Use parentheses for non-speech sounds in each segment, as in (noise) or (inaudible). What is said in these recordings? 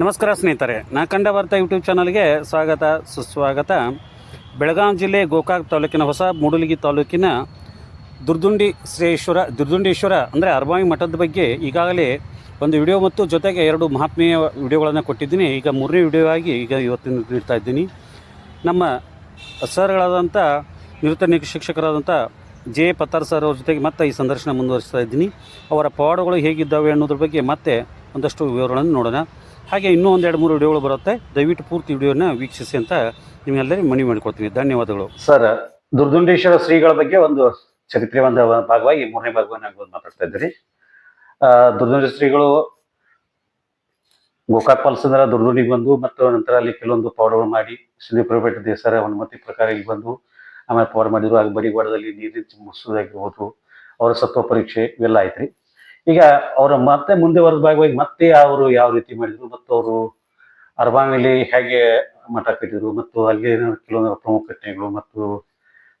ನಮಸ್ಕಾರ ಸ್ನೇಹಿತರೆ, ನಾ ಕಂಡ ವಾರ್ತಾ ಯೂಟ್ಯೂಬ್ ಚಾನಲ್ಗೆ ಸ್ವಾಗತ, ಸುಸ್ವಾಗತ. ಬೆಳಗಾವಿ ಜಿಲ್ಲೆ ಗೋಕಾಕ್ ತಾಲೂಕಿನ ಹೊಸ ಮೂಡಲಗಿ ತಾಲೂಕಿನ ದುರ್ದುಂಡಿ ಶ್ರೇಶ್ವರ ದುರ್ದುಂಡೇಶ್ವರ ಅಂದರೆ ಅರ್ಬಾವಿ ಮಠದ ಬಗ್ಗೆ ಈಗಾಗಲೇ ಒಂದು ವಿಡಿಯೋ ಮತ್ತು ಜೊತೆಗೆ ಎರಡು ಮಹಾತ್ಮೆಯ ವಿಡಿಯೋಗಳನ್ನು ಕೊಟ್ಟಿದ್ದೀನಿ. ಈಗ ಮೂರನೇ ವಿಡಿಯೋ ಆಗಿ ಈಗ ಇವತ್ತಿನ ನೀಡ್ತಾ ಇದ್ದೀನಿ. ನಮ್ಮ ಸರ್ಗಳಾದಂಥ ನಿವೃತ್ತ ಶಿಕ್ಷಕರಾದಂಥ ಜೆ. ಪತ್ತಾರ್ ಸರ್ ಅವ್ರ ಜೊತೆಗೆ ಮತ್ತೆ ಈ ಸಂದರ್ಶನ ಮುಂದುವರಿಸ್ತಾ ಇದ್ದೀನಿ. ಅವರ ಪವಾಡಗಳು ಹೇಗಿದ್ದಾವೆ ಅನ್ನೋದ್ರ ಬಗ್ಗೆ ಮತ್ತೆ ಒಂದಷ್ಟು ವಿವರಗಳನ್ನು ನೋಡೋಣ. ಹಾಗೆ ಇನ್ನೂ ಒಂದೆರಡು ಮೂರು ವಿಡಿಯೋಗಳು ಬರುತ್ತೆ. ದಯವಿಟ್ಟು ಪೂರ್ತಿ ವಿಡಿಯೋನ ವೀಕ್ಷಿಸಿ ಅಂತ ನಿಮ್ಮೆಲ್ಲರಿಗೂ ಮನವಿ ಮಾಡಿಕೊಡ್ತೀನಿ. ಧನ್ಯವಾದಗಳು. ಸರ್, ದುರ್ದುಂಡೇಶ್ವರ ಶ್ರೀಗಳ ಬಗ್ಗೆ ಒಂದು ಚರಿತ್ರೆ ಭಾಗವಾಗಿ ಮೂರನೇ ಭಾಗವನ್ನು ಮಾತಾಡ್ತಾ ಇದ್ದೀರಿ ದುರ್ದುಂಡೇಶ್ವರ ಶ್ರೀಗಳು ಗೋಕಾಕ್ ಪಾಲ್ಸಂದ್ರ ದುರ್ದುಂಡಿಗೆ ಬಂದು ಮತ್ತು ನಂತರ ಅಲ್ಲಿ ಕೆಲವೊಂದು ಪೌಡರ್ ಮಾಡಿ ಶ್ರೀ ಪ್ರಭೇಟ ದೇಸರ ಅನುಮತಿ ಪ್ರಕಾರ ಇಲ್ಲಿ ಬಂದು ಆಮೇಲೆ ಪೌಡರ್ ಮಾಡಿದ್ರು. ಆಗ ಬಡಿವಾಡದಲ್ಲಿ ನೀರಿನ ಮುಗಿಸೋದಾಗಿರ್ಬೋದು ಅವರ ಸತ್ವ ಪರೀಕ್ಷೆ ಇವೆಲ್ಲ ಆಯ್ತ್ರಿ. ಈಗ ಅವರ ಮತ್ತೆ ಮುಂದೆ ಬರೋದ್ ಭಾಗವಾಗಿ ಮತ್ತೆ ಅವರು ಯಾವ ರೀತಿ ಮಾಡಿದ್ರು? ಮತ್ತು ಅವರು ಅರ್ಬಾಂಗಲ್ಲಿ ಹೇಗೆ ಮಠ ಕಟ್ಟಿದ್ರು? ಮತ್ತು ಅಲ್ಲಿ ಕೆಲವೊಂದು ಪ್ರಮುಖ ಘಟನೆಗಳು ಮತ್ತು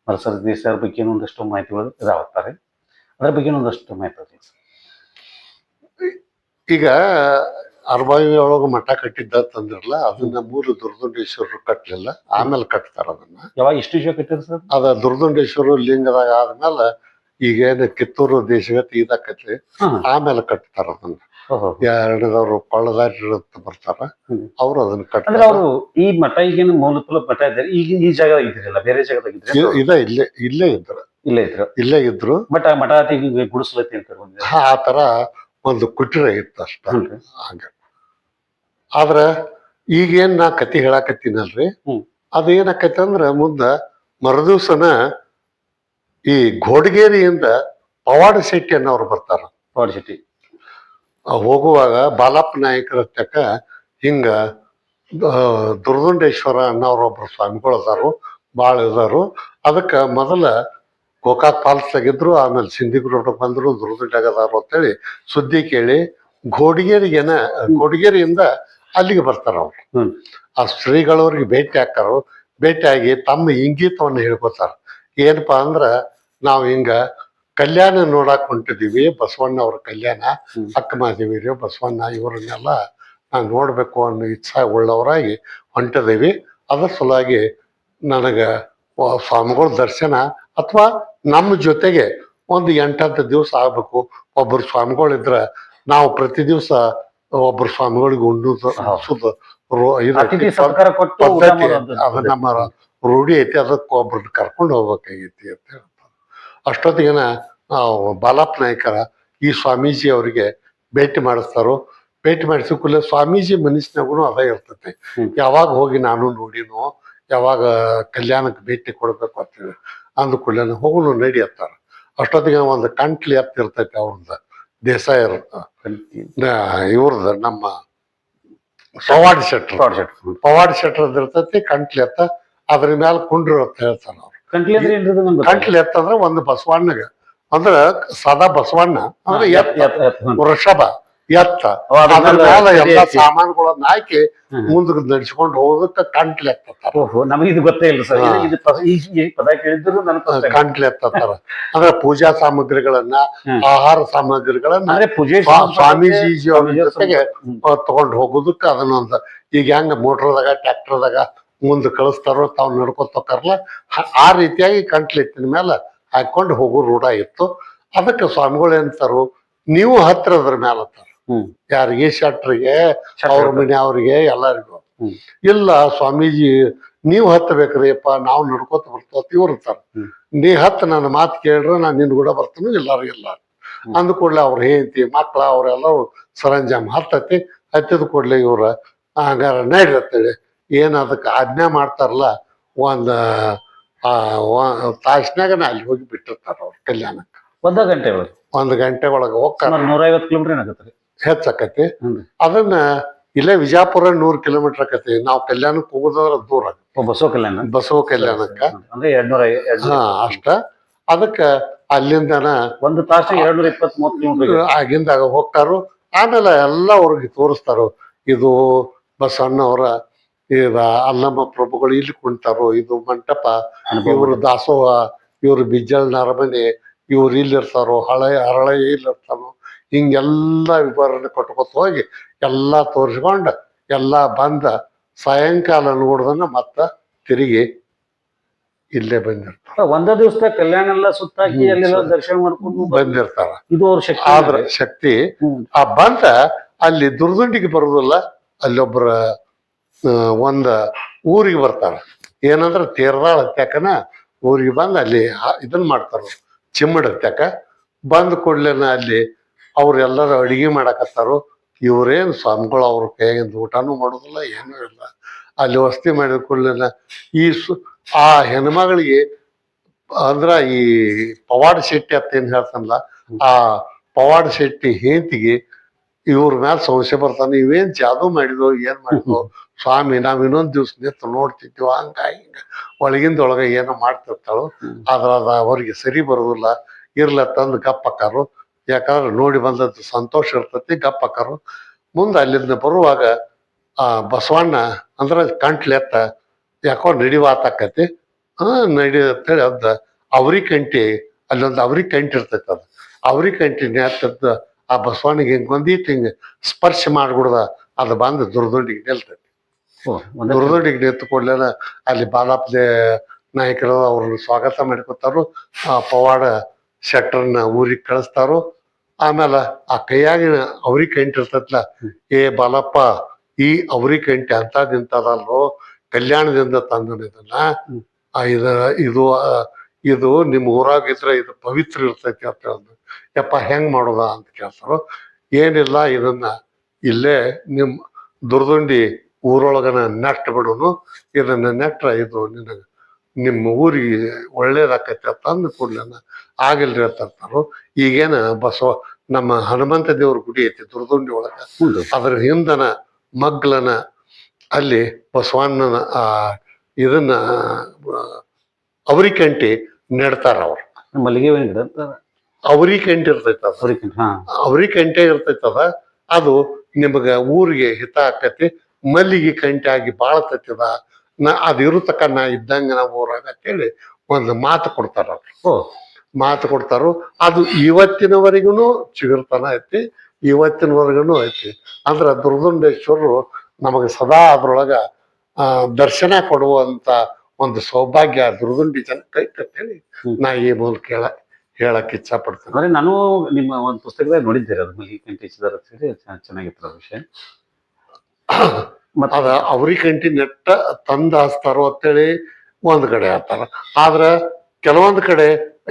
ಮರಸರ ದೇಶದ ಬಗ್ಗೆ ಒಂದಷ್ಟು ಮಾಹಿತಿಗಳು ಇದಾಗುತ್ತಾರೆ. ಅದರ ಬಗ್ಗೆ ಒಂದಷ್ಟು ಮಾಹಿತಿ ಈಗ ಅರಬಾವಿ ಒಳಗೆ ಮಠ ಕಟ್ಟಿದ್ದ ತಂದಿರಲ್ಲ ಅದನ್ನ ಮೂರು ದುರ್ದುಂಡೇಶ್ವರರು ಕಟ್ಟಲಿಲ್ಲ ಆಮೇಲೆ ಕಟ್ತಾರ ಅದನ್ನ. ಯಾವಾಗ ಇಷ್ಟು ಕಟ್ಟಿದ್ರು ಸರ್? ಅದ ದುರ್ದುಂಡೇಶ್ವರ ಲಿಂಗದಾಗ ಆದ್ಮೇಲೆ ಈಗೇನು ಕಿತ್ತೂರು ದೇಶಗತಿ ಇದಾಕತಿ ಆಮೇಲೆ ಕಟ್ತಾರ ಅದನ್ನ. ಎರಡದವ್ರು ಕೊಳ್ಳದಾರಿ ಅಂತ ಬರ್ತಾರ. ಅವ್ರು ಅದನ್ನ ಅಂದ್ರೆ ಕಟ್ತಾರ ಅವರು ಈ ಮಠ ಈಗಿನ ಮೂಲತುಲ ಮಠ ಇದ್ದಾರೆ ಈಗ ಈ ಜಾಗ ಇದ್ರಲ್ಲ ಬೇರೆ ಜಾಗದಾಗ ಇದ್ರೆ? ಇದ ಇಲ್ಲೇ ಇಲ್ಲೇ ಇದ್ರು. ಇಲ್ಲೇ ಇದ್ರು. ಇಲ್ಲೇ ಇದ್ರು. ಬಟ್ ಆ ಮಠ ಈಗ ಗುಡಿಸ್ಲತ್ತಿ ಅಂತ ಬಂದಿದೆ. ಆ ತರ ಒಂದು ಕುಟೀರ ಇತ್ತು ಅಷ್ಟ. ಹ್ಞೂ ಹಂಗ. ಆದ್ರ ಈಗೇನ್ ನಾ ಕತಿ ಹೇಳಾಕತ್ತೀನಲ್ರಿ? ಹ್ಞೂ. ಅದ ಏನಾಕೈತಿ ಅಂದ್ರ ಮುಂದ ಮರುದಿವ್ಸನ ಈ ಘೋಡಗೇರಿಯಿಂದ ಪವಾಡ ಶೆಟ್ಟಿ ಅನ್ನೋರು ಬರ್ತಾರ. ಪವಾಡ ಆ ಹೋಗುವಾಗ ಬಾಲಪ್ಪ ನಾಯಕರ ತಕ್ಕ ಹಿಂಗ ದುರ್ದುಂಡೇಶ್ವರ ಅನ್ನೋರು ಒಬ್ರು ಸ್ವಾಮಿಗಳು ಅದಾರು ಭಾಳ ಇದಾರು. ಅದಕ್ಕೆ ಮೊದಲ ಗೋಕಾಕ್ ಫಾಲ್ಸ್ ತೆಗಿದ್ರು ಆಮೇಲೆ ಸಿಂಧಿಗುಡ್ಡ ಬಂದ್ರು ದುರ್ದುಂಡಾಗ ಅದಾರು ಅಂತೇಳಿ ಸುದ್ದಿ ಕೇಳಿ ಘೋಡಗೇರಿಗೆನ ಘೋಡಗೇರಿಯಿಂದ ಅಲ್ಲಿಗೆ ಬರ್ತಾರ ಅವ್ರು. ಆ ಶ್ರೀಗಳವ್ರಿಗೆ ಭೇಟಿ ಹಾಕಾರು ಭೇಟಿಯಾಗಿ ತಮ್ಮ ಇಂಗಿತವನ್ನ ಹೇಳ್ಕೊತಾರ. ಏನಪ್ಪಾ ಅಂದ್ರ ನಾವು ಹಿಂಗ ಕಲ್ಯಾಣ ನೋಡಕ್ ಹೊಂಟಿದೀವಿ ಬಸವಣ್ಣ ಅವ್ರ ಕಲ್ಯಾಣ ಅಕ್ಕ ಬಸವಣ್ಣ ಇವರನ್ನೆಲ್ಲ ನಾವು ನೋಡ್ಬೇಕು ಅನ್ನೋ ಇಚ್ಛಾ ಉಳ್ಳವರಾಗಿ ಹೊಂಟಿದೀವಿ. ಅದ್ರ ಸಲುವಾಗಿ ನನಗ ಸ್ವಾಮಿಗಳ ದರ್ಶನ ಅಥವಾ ನಮ್ಮ ಜೊತೆಗೆ ಒಂದು ಎಂಟತ್ತು ದಿವಸ ಆಗ್ಬೇಕು. ಒಬ್ಬರು ಸ್ವಾಮಿಗಳಿದ್ರ ನಾವು ಪ್ರತಿ ದಿವಸ ಒಬ್ಬರು ಸ್ವಾಮಿಗಳಿಗೆ ಉಣ್ಣುದು ಅದ ಪದ್ಧತಿ ನಮ್ಮ ರೂಢಿ ಐತಿ ಅದಕ್ಕೆ ಒಬ್ರನ್ನ ಕರ್ಕೊಂಡು ಹೋಗ್ಬೇಕಾಗೈತಿ ಅಂತ ಹೇಳ್ತಾರೆ ಅಷ್ಟೊತ್ತಿಗೆನ ಬಾಲಪ್ಪ ನಾಯ್ಕರ ಈ ಸ್ವಾಮೀಜಿ ಅವರಿಗೆ ಭೇಟಿ ಮಾಡಿಸ್ತಾರೋ ಭೇಟಿ ಮಾಡಿಸಿ ಕೂಡಲೇ ಸ್ವಾಮೀಜಿ ಮನಸ್ಸಿನಾಗೂ ಅದ ಇರ್ತೈತಿ. ಯಾವಾಗ ಹೋಗಿ ನಾನು ನೋಡಿನೋ ಯಾವಾಗ ಕಲ್ಯಾಣಕ್ಕೆ ಭೇಟಿ ಕೊಡಬೇಕು ಅಂತೇಳಿ ಅಂದ ಕೂಡಲೇ ಹೋಗಲು ನಡಿ ಅಂತಾರ ಅಷ್ಟೊತ್ತಿಗೆ ಒಂದು ಕಂಟ್ಲಿ ಹತ್ತಿರ್ತೈತೆ ಅವ್ರದ್ದು ದೇಸಾಯ ಇವ್ರದ್ದು ನಮ್ಮ ಪವಾಡ್ ಶೆಟ್ರ್ ಪವಾಡ್ ಶೆಟ್ರ್ ಇರ್ತೈತಿ ಕಂಟ್ಲಿ ಎತ್ತ ಅದ್ರ ಮ್ಯಾಲ ಕುಂಡ್ರು ಅಂತ ಹೇಳ್ತಾರ ಅವ್ರು. ಕಂಟ್ಲಿ ಅಂದ್ರೆ ಏನ್ರಿ ಅದು ನಂಗೆ ಕಂಟ್ಲಿ ಎತ್ತ ಅಂದ್ರೆ ಒಂದು ಬಸವಣ್ಣಗ ಅಂದ್ರ ಸದಾ ಬಸವಣ್ಣ ಅಂದ್ರೆ ಎತ್ತ ವೃಷಭ ಎತ್ತ ಅದ್ರ ಅದ್ರ ಮೇಲೆ ಎಲ್ಲಾ ಐತಿ. ಸಾಮಾನುಗಳನ್ನ ಹಾಕಿ ಹ್ಮ್. ಮುಂದಕ್ಕೆ ನಡ್ಸ್ಕೊಂಡು ಹೋಗೋದಕ್ಕ ಕಂಟ್ಲಿ ಎತ್ತತ್ತಾರ ಓಹೋ ನಮಗೆ ಇದು ಗೊತ್ತೇ ಇಲ್ಲ ಸರ್. ಇದು ಪ- ಈ ಈ ಪದ ಕೇಳಿದ್ರು ನನಗೆ ಗೊತ್ತೇ ಇಲ್ಲ. ಕಂಟ್ಲಿ ಎತ್ತತ್ತಾರ ಅಂದ್ರೆ ಪೂಜಾ ಸಾಮಗ್ರಿಗಳನ್ನ ಹ್ಮ್. ಆಹಾರ ಸಾಮಗ್ರಿಗಳನ್ನ ಅಂದ್ರೆ ಪೂಜೆ ಸ್ವಾ- ಸ್ವಾಮೀಜಿ ಅವ್ರ ಜೊತೆಗೆ ಹ್ಮ್. ತಗೊಂಡು ಹೋಗೋದಕ್ಕೆ ಅದನ್ನೊಂದು ಈಗ ಹೆಂಗ ಮೋಟ್ರದಾಗ ಟ್ರ್ಯಾಕ್ಟರ್ದಾಗ ಮುಂದೆ ಕಳಿಸ್ತಾರೋ ತಾವು ನಡ್ಕೊತ ಹೋಗ್ತಾರಲ್ಲ ಆ ರೀತಿಯಾಗಿ ಕಂಟ್ಲಿತ್ತಿನ ಮೇಲೆ ಹಾಕೊಂಡು ಹೋಗೋ ರೂಢ ಇತ್ತು. ಅದಕ್ಕೆ ಸ್ವಾಮಿಗಳು ಎಂತಾರು ನೀವು ಹತ್ರ ಅದ್ರ ಮೇಲೆ. ಯಾರಿಗೆ ಶಟ್ರಿಗೆ ಶೆಟ್ರ್ ಅವ್ರ ಮನೆ ಅವ್ರಿಗೆ ಎಲ್ಲರಿಗೂ. ಇಲ್ಲ ಸ್ವಾಮೀಜಿ ನೀವು ಹತ್ತಬೇಕ್ರಿಯಪ್ಪ ನಾವು ನಡ್ಕೋತ ಬರ್ತೋತ ಇವ್ರು ಇರ್ತಾರ ನೀ ಹತ್ತ ನನ್ನ ಮಾತು ಕೇಳ್ರ ನಾನು ನಿನ್ ಕೂಡ ಬರ್ತೇನೆ ಎಲ್ಲಾರು ಇಲ್ಲ. ಅಂದ ಕೂಡಲೇ ಅವ್ರ ಹೆಂಡತಿ ಮಕ್ಳ ಅವರೆಲ್ಲ ಸರಂಜಾಮ ಹತ್ತತಿ ಹತ್ತಿದ ಕೂಡಲೇ ಇವ್ರ ಹಂಗಾರ ನಡ್ರಿ ಅಂತೇಳಿ ಏನ್ ಅದಕ್ಕೆ ಆಜ್ಞೆ ಮಾಡ್ತಾರಲ್ಲ ಒಂದ್ ಆ ನಾ ಅಲ್ಲಿ ಹೋಗಿ ಬಿಟ್ಟಿರ್ತಾರ ಅವ್ರ ಕಲ್ಯಾಣಕ್ಕೆ. ಒಂದ ಗಂಟೆ ಒಳಗೆ. ಒಂದ್ ಗಂಟೆ ಒಳಗೆ ಹೋಗ್ತಾರೆ. ನೂರೈವತ್ ನೂರೈವತ್ತು ಕಿಲೋಮೀಟರ್ ಏನಾಗತ್ತೆ ರೀ? ಹೆಚ್ಚಾಕತಿ. ಅದನ್ನ ಇಲ್ಲೇ ವಿಜಾಪುರ ನೂರ್ ಕಿಲೋಮೀಟರ್ ಆಕತಿ. ನಾವು ಕಲ್ಯಾಣಕ್ಕೆ ಹೋಗೋದ್ರ ದೂರ ಬಸವ ಕಲ್ಯಾಣ? ಬಸವ ಕಲ್ಯಾಣಕ್ಕ. ಅಂದ್ರೆ ಎರಡ್ನೂರ ಹಾ ಅಷ್ಟ. ಅದಕ್ಕ ಅಲ್ಲಿಂದನ ಒಂದು ತಾಸು ಎರಡ್ನೂರ ಇಪ್ಪತ್ತ್ ಮೂವತ್ತು ಕಿಲೋಮೀಟರ್ ಆಗಿಂದಾಗ ಹೋಗ್ತಾರು. ಆಮೇಲೆ ಎಲ್ಲ ಅವ್ರಿಗೆ ತೋರಿಸ್ತಾರು. ಇದು ಬಸವಣ್ಣವರ ಅಲ್ಲಮ್ಮ ಪ್ರಭುಗಳು ಇಲ್ಲಿ ಕುಂತಾರೋ ಇದು ಮಂಟಪ ಇವರು ದಾಸೋಹ ಇವರು ಬಿಜ್ಜಲ್ ನರಮನೆ ಇವ್ರು ಇಲ್ಲಿ ಇರ್ತಾರೋ ಹಳೆ ಹರಳೆ ಇಲ್ಲಿರ್ತಾರೋ ಹಿಂಗೆಲ್ಲ ವಿವರಣೆ ಕೊಟ್ಕೊತ ಹೋಗಿ ಎಲ್ಲಾ ತೋರಿಸ್ಕೊಂಡು ಎಲ್ಲ ಬಂದ ಸಾಯಂಕಾಲ ನೋಡ್ದನ್ನ ಮತ್ತ ತಿರುಗಿ ಇಲ್ಲೇ ಬಂದಿರ್ತಾರ. ಒಂದ ದಿವಸ ಕಲ್ಯಾಣ ಎಲ್ಲ ಸುತ್ತಾಕಿ ಅಲ್ಲೆಲ್ಲ ದರ್ಶನ ಮಾಡ್ಕೊಂಡು ಬಂದಿರ್ತಾರ. ಇದು ಅವ್ರ ಶಕ್ತಿ ಆದ್ರ ಶಕ್ತಿ ಆ ಬಂದ ಅಲ್ಲಿ ದುರ್ದುಂಡಿಗೆ ಬರುದಿಲ್ಲ ಅಲ್ಲೊಬ್ರ ಆ, ಒಂದ ಊರಿಗೆ ಬರ್ತಾರ. ಏನಂದ್ರ ತೇರದಾಳ ಹತ್ಯಾಕನ ಊರಿಗೆ ಬಂದು ಅಲ್ಲಿ ಆ- ಇದನ್ ಮಾಡ್ತಾರ ಚಿಮ್ಮಡ ಹತ್ಯಾಕ ಬಂದ ಕೂಡ್ಲೇನ ಅಲ್ಲಿ ಅವ್ರೆಲ್ಲರೂ ಅಡಿಗೆ ಮಾಡಕತ್ತಾರು. ಇವ್ರೇನ್ ಸ್ವಾಮಿಗಳು ಅವ್ರ ಕೈಯಿಂದ ಊಟನೂ ಮಾಡೋದಿಲ್ಲ, ಏನೂ ಇಲ್ಲ. ಅಲ್ಲಿ ವಸತಿ ಮಾಡಿದ ಕೂಡ್ಲೇನ ಈ ಸು ಆ ಹೆಣ್ಮಗಳಿಗೆ ಅಂದ್ರ ಈ ಪವಾಡ ಶೆಟ್ಟಿ ಅಂತ ಏನ್ ಹೇಳ್ತಾನಲ್ಲ, ಆ ಪವಾಡ ಶೆಟ್ಟಿ ಹೇಂತಿಗೆ ಇವ್ರ ಮ್ಯಾಲ ಸಮಸ್ಯೆ ಬರ್ತಾನೆ ಇವೇನ್ ಜಾದೂ ಮಾಡಿದ್ವು ಏನ್ ಮಾಡಿದ್ವು ಸ್ವಾಮಿ ನಾವು ಇನ್ನೊಂದು ದಿವ್ಸ ನಿಂತು ನೋಡ್ತಿದ್ವಿ. ಹಂಗ ಹಿಂಗ ಒಳಗಿಂದ ಒಳಗ ಏನೋ ಮಾಡ್ತಿರ್ತಾಳು. ಆದ್ರೆ ಅದ ಅವ್ರಿಗೆ ಸರಿ ಬರೋದಿಲ್ಲ. ಇರ್ಲ ತಂದು ಗಪ್ಪಕ್ಕಾರು ಯಾಕಂದ್ರೆ ನೋಡಿ ಬಂದದ್ದು ಸಂತೋಷ ಇರ್ತತಿ ಗಪ್ಪಕ್ಕಾರು ಮುಂದೆ ಅಲ್ಲಿಂದ ಬರುವಾಗ ಆ ಬಸವಣ್ಣ ಅಂದ್ರ ಕಂಟ್ಲೆತ್ತ ಯಾಕೋ ನಡಿವಾತಾಕತಿ ಹಾ ನಡಿ ಅಂತೇಳಿ ಅದ ಅವ್ರಿ ಕಂಟಿ ಅಲ್ಲೊಂದು ಅವ್ರಿ ಕಂಟಿ ಇರ್ತೈತೆ ಅದು. ಅವ್ರಿ ಕಂಟಿ ನೆತ್ತದ್ದು ಆ ಬಸವಣ್ಣಿಗೆ ಹಿಂಗ್ ಒಂದೀಟ್ ಹಿಂಗ ಸ್ಪರ್ಶ ಮಾಡ್ಬಿಡ್ದ. ಅದು ಬಂದು ದುರ್ದೊಂಡಿಗೆ ನಿಲ್ತೈತಿ. ದುರ್ದೊಡ್ಡಿಗೆ ನಿಂತು ಕೂಡ್ಲೇನ ಅಲ್ಲಿ ಬಾಲಾಪ್ಲೆ ನಾಯಕರು ಅವ್ರನ್ನ ಸ್ವಾಗತ ಮಾಡ್ಕೊತಾರು ಆ ಪವಾಡ ಶೆಟ್ರನ್ನ ಊರಿಗೆ ಕಳಿಸ್ತಾರು. ಆಮೇಲೆ ಆ ಕೈಯಾಗಿನ ಅವ್ರಿ ಕೈಂಟ್ ಇರ್ತೈತ್ಲ ಏ ಬಾಲಪ್ಪ ಈ ಅವ್ರಿ ಕಂಟಿ ಅಂತ ಇಂತದಲ್ಲೋ ಕಲ್ಯಾಣದಿಂದ ತಂದನ ಇದನ್ನ. ಇದ ಇದು ಇದು ನಿಮ್ ಊರಾಗ ಇದ್ರೆ ಇದು ಪವಿತ್ರ ಇರ್ತೈತಿ ಅಂತ ಹೇಳಿದ್ರು ಯಪ್ಪ ಹೆಂಗ್ ಮಾಡೋದ? ಅಂತ ಕೇಳ್ತಾರೋ. ಏನಿಲ್ಲ ಇದನ್ನ ಇಲ್ಲೇ ನಿಮ್ ದುರ್ದುಂಡಿ ಊರೊಳಗನ ನೆಟ್ ಬಿಡೋನು ಇದನ್ನ ನೆಟ್ರ ಇದು ನಿನಗ ನಿಮ್ಮ ಊರಿಗೆ ಒಳ್ಳೇದಾಕೈತಿ ಅಂತ ಅಂದ ಕೂಡಲೇನ ಆಗಿಲ್ರಿ ಅಂತ ಅಂತಾರು. ಈಗೇನ ಬಸವ ನಮ್ಮ ಹನುಮಂತ ದೇವ್ರ ಗುಡಿ ಐತಿ ದುರ್ದುಂಡಿ ಒಳಗ. ಅದ್ರ ಹಿಂದನ ಮಗ್ಲನ ಅಲ್ಲಿ ಬಸವಣ್ಣನ ಆ ಇದನ್ನ ಅವರಿಕಂಟಿ ನೆಡ್ತಾರ ಅವ್ರು. ಮಲ್ಲಿಗೆ ಅವರಿಕಂಟಿ ಇರ್ತೈತ ಅವರಿಕಂಟೆ ಇರ್ತೈತದ ಅದು ನಿಮಗ ಊರಿಗೆ ಹಿತ ಆಕತಿ. ಮಲ್ಲಿಗೆ ಕಂಟಾಗಿ ಆಗಿ ಬಾಳತೈತದ? ನಾ ಅದು ನಾ ಇದ್ದಂಗ ನಾವು ಊರಾಗ ಅಂತೇಳಿ ಒಂದು ಮಾತು ಕೊಡ್ತಾರ ಅವ್ರು. ಮಾತು ಕೊಡ್ತಾರು. ಅದು ಇವತ್ತಿನವರೆಗೂ ಚಿಗುರ್ತನ ಐತಿ ಇವತ್ತಿನವರೆಗೂ ಐತಿ. ಅಂದ್ರ ದುರ್ದುಂಡೇಶ್ವರರು ನಮಗೆ ಸದಾ ಅದ್ರೊಳಗ ಆ ದರ್ಶನ ಕೊಡುವಂತ ಒಂದು ಸೌಭಾಗ್ಯ ದುರ್ದುಂಡಿ ಜನಕ್ಕೆ ಐತೆ ಅಂತೇಳಿ. ನಾ ಈ ಮೂಲಕ ಹೇಳ ಹೇಳಕ್ ಇಚ್ಛಾ ಪಡ್ತೇನೆ ಅಂದ್ರೆ ನಾನು ನಿಮ್ಮ ಒಂದು ಪುಸ್ತಕದಾಗ ನೋಡಿದ್ದೀರಿ ಅದು ಮಲ್ಲಿಗೆ ಕಂಟಿ ಚಿದಾರ ಸೇರಿ ಚೆನ್ನ- ಚೆನ್ನಾಗಿತ್ತು ವಿಷಯ. ಮತ್ತೆ ಅದ ಅವ್ರಿಗಂಟಿ ನೆಟ್ಟ ತಂದ ಹಚ್ತಾರೋ ಅಂತೇಳಿ ಒಂದ್ ಕಡೆ ಹಾಕ್ತಾರ. ಆದ್ರ ಕೆಲವೊಂದ್ ಕಡೆ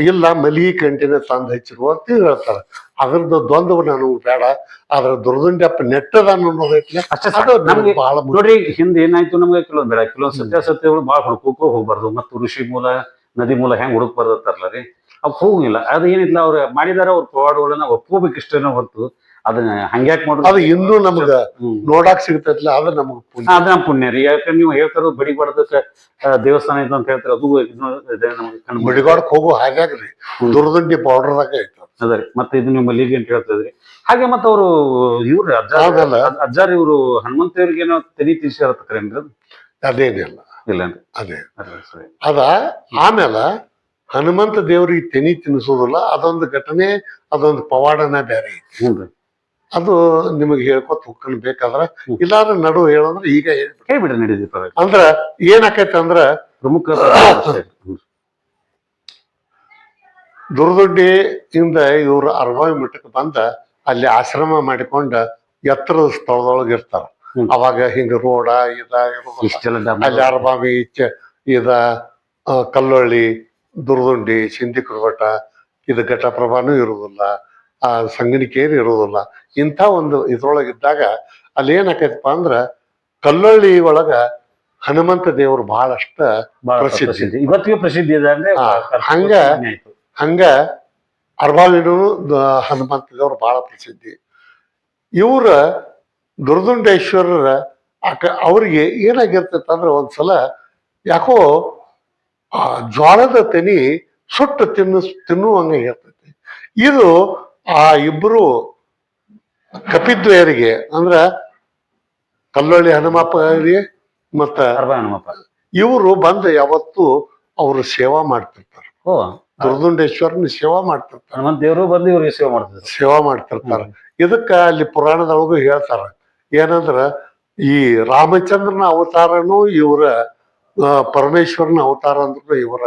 ಇಲ್ಲ ಮಲಿಗೆ ಕಂಟಿನ ತಂದ ಹಚ್ಚಿರು ಅಂತ ಹೇಳ್ತಾರ. ಅದ್ರದ್ದು ದ್ವಂದ್ವ ನಾನು ಬೇಡ. ಆದ್ರ ದುರ್ದುಂಡ್ಯಪ್ಪ ನೆಟ್ಟದ ಅನ್ನೋದೈತ್ಲೆ ಅಷ್ಟೇ ಅದು ಸಾಕು. ನಮ್ಗೆ ಬಹಳ. ನೋಡ್ರಿ ಹಿಂದೆ ಏನಾಯ್ತು ನಮ್ಗೆ ಕೆಲವೊಂದ್ ಬೇಡ. ಕೆಲವೊಂದ್ ಸತ್ಯಾಸತ್ಯಗಳು ಭಾಳ ಹುಡುಕೋಕೆ ಹೋಗ್ಬಾರ್ದು. ಮತ್ತು ಋಷಿ ಮೂಲ ನದಿ ಮೂಲ ಹೆಂಗ್ ಹುಡುಕ್ ಅಂತಾರಲ್ಲ ರೀ? ಅವ್ ಹೋಗಿಲ್ಲ ಅದು ಏನಿಲ್ಲ ಅವ್ರ ಮಾಡಿದಾರ ಅವ್ರ ಪವಾಡಗಳನ್ನ ಒಪ್ಕೋಬೇಕಿಷ್ಟೇನೋ ಹೊರತು. ಅದನ್ನ ಹಂಗ್ಯಾಕ್ ಅದು ಮಾಡೋದು? ಇನ್ನೂ ನಮ್ಗ. ನೋಡಾಕ್ ಅದ ಅದು ನಮಗ್ ಪುಣ್ಯ. ಅದ ನಮ್ಮ ಪುಣ್ಯ. ರೀ ಯಾಕಂದ್ರೆ ನೀವು ಹೇಳ್ತಾರ ಬಡಿಗಾಡದ ದೇವಸ್ಥಾನ ಐತೆ ಅಂತ ಹೇಳ್ತಾರೆ ಅದು ಬಡಿಗಾಡಕ್ ಇದೆ ನಮ್ಗೆ ಕಣ್ಣು ಬಿಡಿಗಾಡಕ್ ಹೋಗೋ ಹಾಗಾಗ್ರಿ ದುರ್ದಂಡಿ ಪೌಡರ್ ಬಾರ್ಡರ್ದಾಗ ಐತ ಅದ. ರೀ. ಮತ್ತೆ ಇದು ನೀವು ಮಲ್ಲಿಗೆ ಅಂತ ಹೇಳ್ತಿದ್ರಿ. ಹಾಗೆ ಮತ್ತೆ ಅವರು ಇವ್ರ? ಅಜ್ಜಾರ್ ಇವರು ಹನುಮಂತವ್ರಿಗೆ ಏನೋ ತಲಿ ತೀರ್ಸಿರತ್ತಕ್ರೇನ್ರಿ ಅದು? ಅದೇನಿಲ್ಲ. ಇಲ್ಲ ಅದೇ. ಅದೇ ಸರಿ. ಅದ ಆಮೇಲೆ ಹನುಮಂತ ದೇವ್ರಿಗೆ ತೆನಿ ತಿನ್ನಿಸೋದಿಲ್ಲ ಅದೊಂದು ಘಟನೆ ಅದೊಂದು ಪವಾಡನ ಬೇರೆ ಐತಿ. ಅದು ನಿಮಗೆ ಹೇಳ್ಕೊತ ಹೋಗ್ಕೊಂಡು ಬೇಕಾದ್ರ ಇಲ್ಲಾದ್ರೆ ನಡು ಹೇಳಂದ್ರೆ ಈಗ ಹೇಳ್ಬಿಡ್ರಿ. ಹೇಳ್ಬಿಡ್ರಿ ನಡೀತಿ ಪರವಾಗಿಲ್ಲ ಅಂದ್ರ ಏನಾಕೈತೆ ಅಂದ್ರ ಪ್ರಮುಖ. (coughs) ದುರ್ದೊಡ್ಡಿ ಇಂದ ಇವ್ರ ಅರಬಾವಿ ಮಠಕ್ಕೆ ಬಂದ ಅಲ್ಲಿ ಆಶ್ರಮ ಮಾಡಿಕೊಂಡ ಎತ್ತರದ ಸ್ಥಳದೊಳಗೆ ಇರ್ತಾರ ಹ್ಮ್. ಅವಾಗ ಹಿಂಗ ರೋಡ ಇದ ಇರೋದಿಲ್ಲ. ಇಷ್ಟೆಲ್ಲ ಡಾಮ್ ಅಲ್ಲಿ ಚ- ಇದ ಆ, ಕಲ್ಲೊಳ್ಳಿ ದುರ್ದುಂಡಿ ಸಿಂಧಿ ಕುರುಬಟ ಇದು ಘಟಪ್ರಭಾನೂ ಇರುವುದಿಲ್ಲ ಆ ಸಂಗಣಿಕೇರಿ ಇರುವುದಿಲ್ಲ ಇಂಥ ಒಂದು ಇದ್ರೊಳಗಿದ್ದಾಗ ಅಲ್ಲಿ ಏನಾಕೈತಪ್ಪ ಅಂದ್ರ ಕಲ್ಲಳ್ಳಿ ಒಳಗ ಹನುಮಂತ ದೇವರು ಬಹಳಷ್ಟ ಬಹಳ ಪ್ರಸಿದ್ಧಿ. ಇವತ್ತಿಗೆ ಪ್ರಸಿದ್ಧಿ ಇದೆ ಅಂದ್ರೆ ಹಂಗ. ಹಂಗ ಅರ್ಬಾವಿನೂ ಹನುಮಂತ ದೇವರು ಬಹಳ ಪ್ರಸಿದ್ಧಿ ಇವ್ರ ದುರ್ದುಂಡೇಶ್ವರರ ಆಕ ಅವ್ರಿಗೆ ಏನಾಗಿರ್ತೈತೆ ಅಂದ್ರೆ ಒಂದ್ಸಲ ಯಾಕೋ ಆ ಜ್ವಾಳದ ತೆನಿ ಸುಟ್ಟು ತಿನ್ನ ತಿನ್ನುವಂಗ ಇರ್ತೈತಿ ಇದು ಆ ಇಬ್ರು ಕಪಿದ್ವಯರಿಗೆ ಅಂದ್ರ ಕಲ್ಲೊಳ್ಳಿ ಹನುಮಪ್ಪರಿಗೆ ಮತ್ತ ಹನುಮಪ್ಪ. ಇವರು ಬಂದು ಯಾವತ್ತು ಅವರು ಸೇವಾ ಮಾಡ್ತಿರ್ತಾರೆ. ಓ ದುರ್ದುಂಡೇಶ್ವರನ ಸೇವಾ ಮಾಡ್ತಿರ್ತಾರೆ. ಹನುಮಂತ ದೇವರು ಬಂದು ಇವ್ರಿಗೆ ಸೇವೆ ಮಾಡ್ತಿದ್ರು. ಸೇವಾ ಮಾಡ್ತಿರ್ತಾರ. ಇದಕ್ಕ ಅಲ್ಲಿ ಪುರಾಣದೊಳಗು ಹೇಳ್ತಾರ. ಏನಂದ್ರ ಈ ರಾಮಚಂದ್ರನ ಅವತಾರನು ಇವರ ಪರಮೇಶ್ವರನ ಅವತಾರ ಅಂದ್ರೂ ಇವರ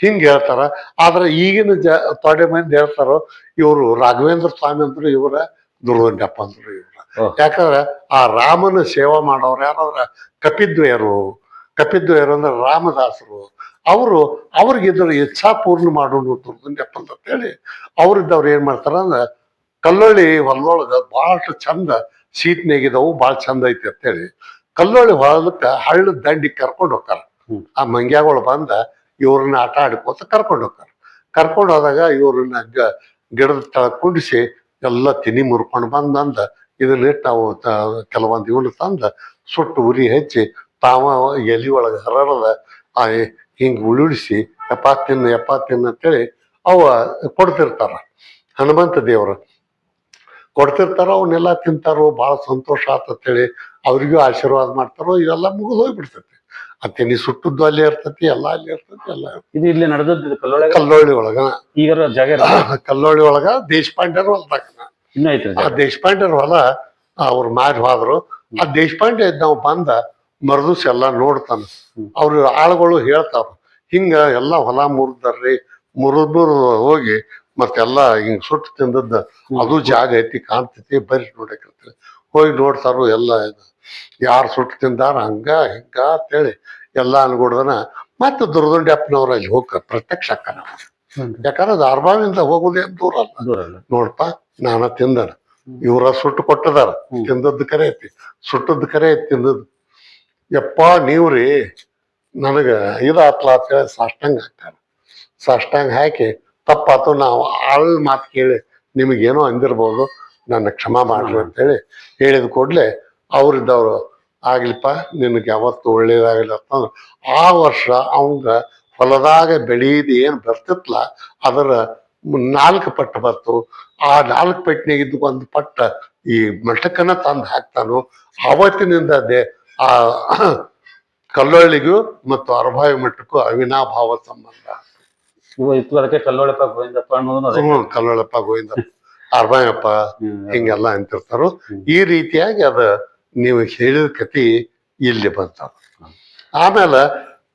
ಹಿಂಗ್ ಹೇಳ್ತಾರ. ಆದ್ರೆ ಈಗಿನ ಜ ತೊಡೆ ಮಂದಿ ಹೇಳ್ತಾರೋ ಇವರು ರಾಘವೇಂದ್ರ ಸ್ವಾಮಿ ಅಂದ್ರು ಇವರ ದುರ್ಗಂಡಪ್ಪ ಅಂದ್ರು ಇವ್ರ. ಯಾಕಂದ್ರೆ ಆ ರಾಮನ ಸೇವಾ ಮಾಡೋರು ಯಾರಂದ್ರೆ ಕಪಿದ್ವಯರು ಕಪಿದ್ವಯರು ಅಂದ್ರೆ ರಾಮದಾಸರು. ಅವರು ಅವ್ರಿಗಿದ್ರ ಇಚ್ಛಾ ಪೂರ್ಣ ಮಾಡೋನು ದುರ್ಗಂಡಪ್ಪ ಅಂತ ಹೇಳಿ ಅವ್ರಿದ್ದವ್ರು ಏನ್ ಮಾಡ್ತಾರ ಅಂದ್ರೆ ಕಲ್ಲೊಳ್ಳಿ ಹೊಲದೊಳಗ ಬಹಳಷ್ಟು ಚಂದ ಸೀಟ್ ನೆಗಿದವು ಬಹಳ ಚಂದ ಐತಿ ಅಂತೇಳಿ ಕಲ್ಲೊಳ್ಳಿ ಹೊಲದಕ್ಕ ಹಳ್ಳ ದಂಡಿ ಕರ್ಕೊಂಡು ಹೋಗ್ತಾರ. ಆ ಮಂಗ್ಯಾಗಳು ಬಂದ ಇವ್ರನ್ನ ಆಟ ಆಡ್ಕೋತ ಕರ್ಕೊಂಡು ಹೋಗ್ತಾರ. ಕರ್ಕೊಂಡು ಹೋದಾಗ ಇವ್ರನ್ನ ಗಿಡದ ತಳ ಕುಂಡಿಸಿ ಎಲ್ಲ ತಿನಿ ಮುರ್ಕೊಂಡು ಬಂದಂದ ಇದನ್ನಿಟ್ಟು ಅವು ಕೆಲವೊಂದು ಇವನು ತಂದ, ಸುಟ್ಟು ಉರಿ ಹಚ್ಚಿ ತಾವ ಎಲಿ ಒಳಗೆ ಹರರದ ಆ ಹಿಂಗೆ ಉಳುಳಿಸಿ ಎಪ್ಪ ತಿನ್ನು, ಯಪ್ಪಾ ತಿನ್ನು ಅಂತೇಳಿ ಅವ ಕೊಡ್ತಿರ್ತಾರ. ಹನುಮಂತ ದೇವರು ಕೊಡ್ತಿರ್ತಾರ ಅವನ್ನೆಲ್ಲ ತಿಂತಾರೋ, ಭಾಳ ಸಂತೋಷ ಆತಂತೇಳಿ ಅವ್ರಿಗೂ ಆಶೀರ್ವಾದ ಮಾಡ್ತಾರೋ, ಇವೆಲ್ಲ ಮುಗಿದು ಹೋಗ್ಬಿಡ್ತೈತಿ. ಮತ್ತೆ ನೀ ಸುಟ್ಟದ್ದು ಅಲ್ಲೇ ಇರ್ತತಿ ಎಲ್ಲ ಅಲ್ಲೇ ಇರ್ತತಿ ಎಲ್ಲ ಇದು ಇಲ್ಲಿ ನಡೆದದ್ದು ಕಲ್ಲೊಳಗ? ಕಲ್ಲೋಳಿ ಒಳಗ. ಈಗ ಜಾಗ ಕಲ್ಲೋಳಿ ಒಳಗ ದೇಶಪಾಂಡೆರು ಹೊಲದಾಗ. ಇನ್ನೂ ಐತ್ರಿ ಆ ಜಾಗ ದೇಶಪಾಂಡೆರ ಹೊಲ ಅವ್ರು ಮಾರಿ ಹೋದ್ರು. ಆ ದೇಶಪಾಂಡೆ ನಾವು ಬಂದ ಮರದಿವ್ಸ ಎಲ್ಲ ನೋಡ್ತಾನ. ಅವ್ರ ಆಳುಗಳು ಹೇಳ್ತಾರ ಹಿಂಗ ಎಲ್ಲ ಹೊಲ ಮುರಿದಾರ್ರಿ ಮುರಿದ್ ಮುರಿದು ಹೋಗಿ ಮತ್ತೆಲ್ಲ ಹಿಂಗ್ ಸುಟ್ಟು ತಿಂದದ್ದು ಅದು ಜಾಗ ಐತಿ ಕಾಣ್ತೈತಿ ಬರ್ರಿ ನೋಡಕಂತ ಹೋಗಿ ನೋಡ್ತಾರು ಎಲ್ಲ ಯಾರು ಸುಟ್ಟು ತಿಂದಾರ ಹಂಗ ಹಿಂಗ ಅಂತೇಳಿ ಎಲ್ಲ ಅನ್ಗೂಡ್ದನ ಮತ್ತೆ ದುರ್ದಂಡಿ ಅಪ್ಪನವ್ರ ಅಲ್ಲಿ ಹೋಗ ಪ್ರತ್ಯಕ್ಷ ಅಕ್ಕನ ಯಾಕಂದ್ರೆ ಧಾರವಾಡದಿಂದ ಹೋಗುದೇ ದೂರ ಅಲ್ಲ. ನೋಡ್ಪ ನಾನ ತಿಂದನ. ಇವ್ರ ಸುಟ್ಟು ಕೊಟ್ಟದಾರ. ತಿಂದದ್ದು ಕರೆ ಐತಿ. ಸುಟ್ಟದ್ದು ಕರೆ ಐತಿ ತಿಂದದ್ದು. ಯಪ್ಪ ನೀವ್ರಿ ನನಗ ಇದಾತ್ಲ ಅಂತ ಹೇಳಿ ಸಾಷ್ಟಾಂಗ ಹಾಕ್ತಾರ. ಸಾಷ್ಟಾಂಗ ಹಾಕಿ ತಪ್ಪಾತು ನಾವು ಆಳ್ ಮಾತು ಕೇಳಿ ನಿಮಗೇನೋ ಅಂದಿರ್ಬೋದು. ನನ್ನ ಕ್ಷಮ ಮಾಡ್ರಿ ಅಂತೇಳಿ ಹೇಳಿದ ಕೂಡ್ಲೆ ಅವ್ರಿದ್ದವ್ರು ಆಗ್ಲಿಪ್ಪ ನಿನಗೆ ಯಾವತ್ತು ಒಳ್ಳೇದಾಗಲಿ ಅಂತಂದ್ರೆ ಆ ವರ್ಷ ಅವಂಗ ಹೊಲದಾಗ ಬೆಳೆಯದು ಏನು ಬರ್ತಿತ್ಲ ಅದರ ನಾಲ್ಕು ಪಟ್ಟು ಬತ್ತು ಆ ನಾಲ್ಕು ಪಟ್ಟಿನಾಗ ಇದ್ದು ಒಂದು ಪಟ್ಟ ಈ ಮಠಕ್ಕನ್ನ ತಂದು ಹಾಕ್ತಾನು. ಅವತ್ತಿನಿಂದ ದೇ ಆ ಕಲ್ಲೊಳ್ಳಿಗೂ ಮತ್ತು ಅರಭಾವಿ ಮಠಕ್ಕೂ ಅವಿನಾಭಾವ ಸಂಬಂಧ. ಇವತ್ತು ಕಲ್ಲೋಳಪ್ಪ ಕಲ್ಲೊಳಪ ಗೋವಿಂದಪ್ಪ ಅನ್ನೋದು ಅದೇ ಕಲ್ಲೊಳಪ್ಪ ಗೋವಿಂದ ಅರಭಾಯಪ್ಪ ಹ್ಮ್. ಹಿಂಗೆಲ್ಲ ಅಂತಿರ್ತಾರು. ಈ ರೀತಿಯಾಗಿ ಅದ ನೀವು ಹೇಳಿದ ಕತಿ ಇಲ್ಲಿ ಬಂತಾವ ಆಮೇಲೆ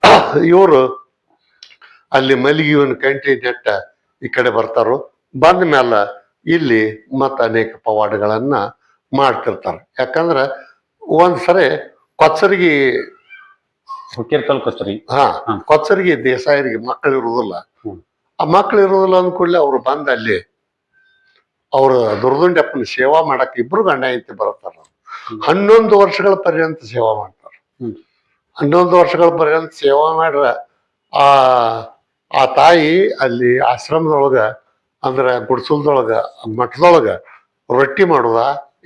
(clears throat) ಇವರು ಅಲ್ಲಿ ಮಲಗಿವನ್ ಕಂಟಿ ನೆಟ್ಟ ಈ ಕಡೆ ಬರ್ತಾರೋ ಬಂದ ಮೇಲೆ ಇಲ್ಲಿ ಮತ್ತ ಅನೇಕ ಪವಾಡಗಳನ್ನ ಮಾಡ್ತಿರ್ತಾರ ಯಾಕಂದ್ರ ಒಂದ್ಸರಿ ಕೊಚ್ಚರಿಗೆ ಕೊಚ್ಚರಿ ಹಾ. ಕೊಚ್ಚರಿಗೆ ದೇಸಾಯರಿಗೆ ಮಕ್ಕಳು ಇರುವುದಿಲ್ಲ ಆ ಮಕ್ಕಳು ಇರುವುದಿಲ್ಲ ಅಂದ್ಕೂಡ್ಲೆ ಅವ್ರು ಬಂದ ಅಲ್ಲಿ ಅವ್ರ ದುರ್ದುಂಡಪ್ಪನ ಸೇವಾ ಮಾಡಕ್ಕೆ ಇಬ್ರು ಗಂಡ ಹೆಂಡತಿ ಬರುತ್ತಾರ. ಹನ್ನೊಂದು ವರ್ಷಗಳ ಪರ್ಯಂತ ಸೇವಾ ಮಾಡ್ತಾರ. ಹನ್ನೊಂದು ವರ್ಷಗಳ ಪರ್ಯಂತ ಸೇವಾ ಮಾಡ್ರ ಆ ಆ ತಾಯಿ ಅಲ್ಲಿ ಆಶ್ರಮದೊಳಗ ಅಂದ್ರ ಗುಡ್ಸಲ್ದೊಳಗ ಮಠದೊಳಗ ರೊಟ್ಟಿ ಮಾಡುದ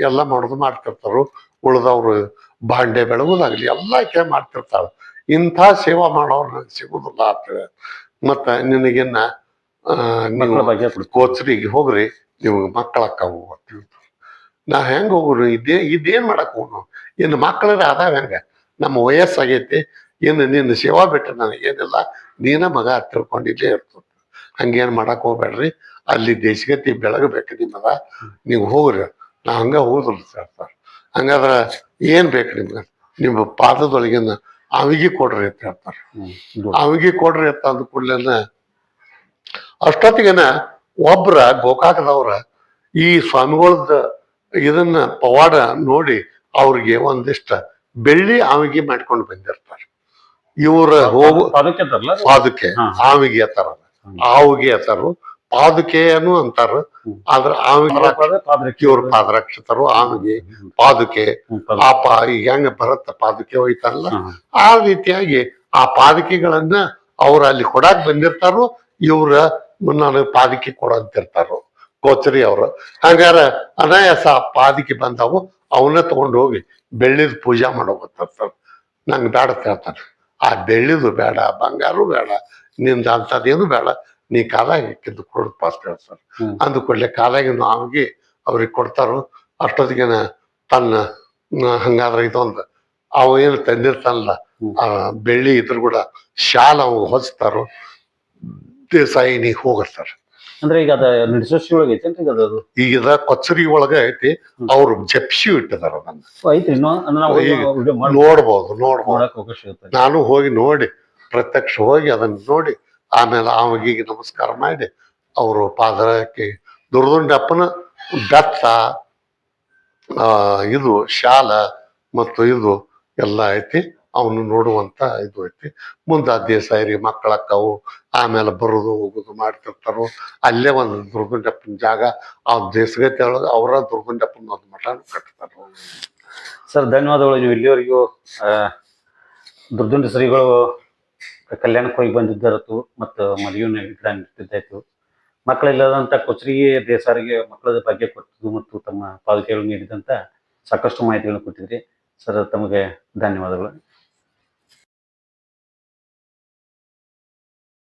ಎಲ್ಲ ಮಾಡುದು ಮಾಡ್ತಿರ್ತಾರು. ಉಳಿದವ್ರು ಬಾಂಡೆ ಬೆಳಗುದಾಗ್ಲಿ ಎಲ್ಲ ಕೆ ಮಾಡ್ತಿರ್ತಾಳ. ಇಂಥ ಸೇವಾ ಮಾಡೋರು ನಂಗೆ ಸಿಗುದಿಲ್ಲ ಆತ ಮತ್ತ ನಿನಗಿನ್ನ ಮಕ್ಕಳ ಬಗ್ಗೆ ಕೊಡ್ತೀವಿ. ಕೋಚರಿಗೆ ಹೋಗ್ರಿ ನಿಮಗೆ ಮಕ್ಕಳಕ್ಕಾವು ಅಂತ ಹೇಳ್ತಾರೆ ನಾ ಹೆಂಗ್ ಹೋಗ್ರು ಇದೇ ಇದೇನ್ ಮಾಡಕ್ ಹೋಗ್ನು ಇನ್ನು ಮಕ್ಕಳರ ಅದಾವ ಹೆಂಗ? ನಮ್ಮ ವಯಸ್ಸಾಗೈತಿ ಇನ್ನು ನಿನ್ನ ಸೇವಾ ಬಿಟ್ರೆ ನನಗೇನಿಲ್ಲ ನೀನ ಮಗ ಅಂತ ತಿಳ್ಕೊಂಡು ಇಲ್ಲೇ ಇರ್ತದೆ ಹಂಗೇನ್ ಮಾಡಕ್ ಹೋಗ್ಬೇಡ್ರಿ. ಅಲ್ಲಿ ದೇಶಗತಿ ಬೆಳಗಬೇಕು ನಿಮ್ಮದ. ನೀವು ಹೋಗ್ರಿ. ನಾ ಹಂಗ ಹೋದ್ರು ಸರ್ ಹಂಗಾದ್ರ ಏನ್ ಬೇಕು ನಿಮ್ಗೆ? ನಿಮ್ಮ ಪಾದದೊಳಗಿನ ಅವಿಗೆ ಕೊಡ್ರಿ ಅಂತ ಹೇಳ್ತಾರೆ. ಹ್ಮ್. ಅವಿಗೆ ಕೊಡ್ರಿ ಅಂತ ಅಂದ ಕೂಡ್ಲೇನ ಅಷ್ಟೊತ್ತಿಗೆನ ಒಬ್ರ ಗೋಕಾಕದವ್ರ ಈ ಸ್ವಾಮಿಗಳದ ಇದನ್ನ ಪವಾಡ ನೋಡಿ ಅವ್ರಿಗೆ ಒಂದಿಷ್ಟ ಬೆಳ್ಳಿ ಆವಿಗೆ ಮಾಡ್ಕೊಂಡು ಬಂದಿರ್ತಾರೆ ಇವ್ರ ಹೋಗು? ಪಾದುಕೆ. ಆವಿಗೆ ಅತ್ತಾರ. ಆವಿಗೆ ಅತ್ತಾರು ಪಾದುಕೆಯನ್ನು ಅಂತಾರ. ಆದ್ರ ಆವಿಗೆ. ಇವ್ರ ಪಾದರಕ್ಷತರು ಆವಿಗೆ. ಪಾದುಕೆ ಆ ಪಾ ಈಗ ಹೆಂಗ ಬರತ್ತ ಪಾದುಕೆ ಹೋಯ್ತಾರಲ್ಲ ಆ ರೀತಿಯಾಗಿ ಆ ಪಾದುಕೆಗಳನ್ನ ಅವ್ರ ಅಲ್ಲಿ ಕೊಡಾಕ್ ಬಂದಿರ್ತಾರೋ ಇವ್ರ ನನಗೆ ಪಾದಕಿ ಕೊಡಂತಿರ್ತಾರೋ ಕೋಚರಿ ಅವರು. ಹಂಗಾರ ಅನಾಯಾಸ ಪಾದಿಕೆ ಬಂದಾವು ಅವನ್ನ ತಗೊಂಡು ಹೋಗಿ ಬೆಳ್ಳಿದ ಪೂಜಾ ಮಾಡೋಗತ್ತಿರ್ತಾರ ನಂಗೆ ಬೇಡ ಹೇಳ್ತಾನೆ. ಆ ಬೆಳ್ಳಿದು ಬೇಡ ಬಂಗಾರು ಬೇಡ ನಿಂದ ಅಂಥದ್ದೇನು ಬೇಡ ನೀ ಕಾಲಾಗಿ ಕಿದ್ದು ಕೊಡು ಪಾಸ್ ಹೇಳ್ತಾರೆ ಅಂದು ಕೂಡಲೇ ಕಾಲಾಗಿ ನಾವಿಗೆ ಅವ್ರಿಗೆ ಕೊಡ್ತಾರೋ ಅಷ್ಟೊತ್ತಿಗೆನ ತನ್ನ ಹಂಗಾದ್ರೆ ಇದೊಂದು ಅವ ಏನು ತಂದಿರ್ತಾನಲ್ಲ ಆ ಬೆಳ್ಳಿ ಇದ್ರ ಕೂಡ ಶಾಲ ಅವ್ ಹೊಚ್ತಾರೋ ದೇಸಾಯಿ ನೀ ಹೋಗಿರ್ತಾರ ಅಂದ್ರೆ ಈಗ ಅದ ಒಳಗೆ ಐತೇನ್ರಿ ಈಗ ಅದು ಈಗ ಇದ ಕೊಚ್ಚರಿ ಒಳಗ ಐತಿ ಅವ್ರು ಜಪ್ಸಿ ಇಟ್ಟಿದಾರ ಅದನ್ನ. ಐತ್ರಿ. ಇನ್ನೂ ನಾವು ಈಗ ಮಾಡಿ ನೋಡ್ಬೋದು ನೋಡ್ಬೋದು. ನೋಡಕ್ ಅವಕಾಶ ಇರುತ್ತೆ ನಾನು ಹೋಗಿ ನೋಡಿ ಪ್ರತ್ಯಕ್ಷ ಹೋಗಿ ಅದನ್ನ ನೋಡಿ ಆಮೇಲೆ ಅವಗಿಗೆ ನಮಸ್ಕಾರ ಮಾಡಿ ಅವರು ಪಾದರಕ್ಕೆ ದುರ್ದುಂಡಪ್ಪನ ಬೆತ್ತ ಆ ಇದು ಶಾಲ ಮತ್ತು ಇದು ಎಲ್ಲ ಐತಿ. ಅವನು ನೋಡುವಂತ ಇದು ಐತಿ. ಮುಂದೆ ಮಕ್ಕಳ ಮಕ್ಕಳಕ್ಕವು ಆಮೇಲೆ ಬರೋದು, ಹೋಗುದು ಮಾಡ್ತಿರ್ತಾರೋ, ಅಲ್ಲೇ ಒಂದು ದುರ್ಗುಂಡಪ್ಪನ ಜಾಗ, ಆ ದೇಸಗತಿ ಒಳಗೆ ಅವರ ದುರ್ಗುಂಡಪ್ಪನ ಒಂದು ಮಠ ಕಟ್ತಾರ. ಸರ್, ಧನ್ಯವಾದಗಳು. ನೀವು ಇಲ್ಲಿವರೆಗೂ ದುರ್ದುಂಡ ಶ್ರೀಗಳು ಕಲ್ಯಾಣಕ್ಕೆ ಹೋಗಿ ಬಂದಿದ್ದಾರತು ಮತ್ತು ಮದುವೆ ಗಿಡ ನಿಂತಿದ್ದಾಯ್ತು. ಮಕ್ಕಳಿಲ್ಲದಂಥ ಕೊಚರಿಗೆ ದೇಸಾರಿಗೆ ಮಕ್ಕಳ ಬಗ್ಗೆ ಕೊಟ್ಟಿದ್ದು ಮತ್ತು ತಮ್ಮ ಪಾಲಿಕೆಗಳು ನೀಡಿದಂಥ ಸಾಕಷ್ಟು ಮಾಹಿತಿಗಳನ್ನು ಕೊಟ್ಟಿದ್ರಿ. ಸರ್, ತಮಗೆ ಧನ್ಯವಾದಗಳು.